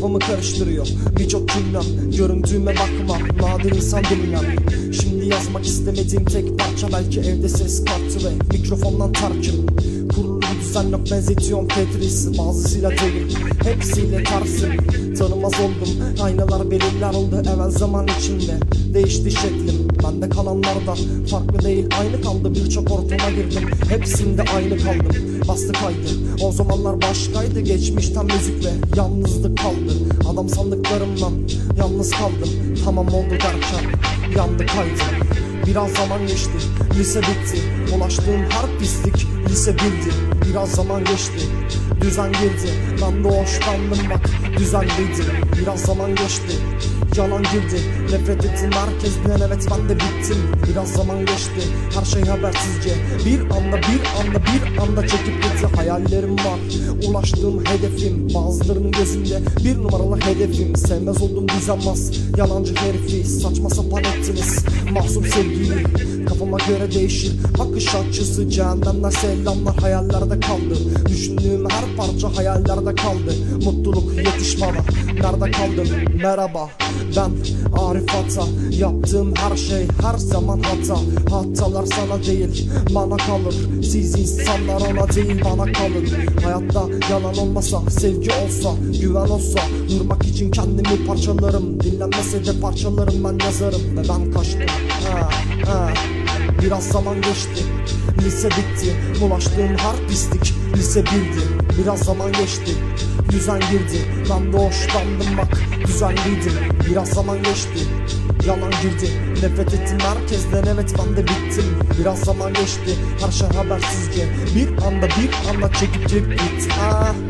kafamı karıştırıyor. Birçok cümlem görüntüme bakma. Nadir insan dinlem Şimdi yazmak istemediğim tek parça Belki evde ses kartı ve mikrofondan tarkım Düzen yok benzetiyorum Tetris'i Bazısıyla değil hepsiyle tarsım Tanımaz oldum. Aynalar belirler oldu evvel zaman içinde. Değişti şeklim bende kalanlardan Farklı değil. Aynı kaldı birçok ortama girdim. Hepsinde aynı kaldım bastı kaydı. O zamanlar başkaydı geçmişten müzik ve yalnızlık kaldı. Adam sandıklarımdan yalnız kaldım Tamam oldu derken yandı kaydı Biraz zaman geçti, lise bitti. Ulaştığım her pislik lise bildi. Biraz zaman geçti, düzen girdi. Ben de hoşlandım bak, düzenliydi Biraz zaman geçti, yalan girdi. Nefret ettim herkesten evet ben de bittim. Biraz zaman geçti, her şey habersizce. Bir anda bir anda bir anda çekip gitti. Hayallerim var, ulaştığım hedefim Bazılarının gözünde. Bir numaralı hedefim Sevmez oldum düzenmez, yalancı herifi Saçma sapan ettiniz, mahsup Kafama göre değişir. Bakış açısı cehennemden selamlar hayallerde kaldı. Düşündüğüm her parça hayallerde kaldı. Mutluluk yetiş Nerede kaldın merhaba Ben Arif Ata. Yaptığım her şey her zaman hata. Hatalar sana değil bana kalır. Siz insanlar ona değil bana kalın. Hayatta yalan olmasa sevgi olsa Güven olsa durmak için kendimi parçalarım. Dinlenmese de parçalarım ben yazarım. Ve ben kaçtım? Ha, ha. Biraz zaman geçti Lise bitti Bulaştığım her pislik Lise bildi Biraz zaman geçti Düzen girdi Ben de hoşlandım bak Düzenliydim Biraz zaman geçti Yalan girdi Nefret ettim herkesten evet ben de bittim Biraz zaman geçti Her şey habersizce Bir anda bir anda çekip çekip gitti ah.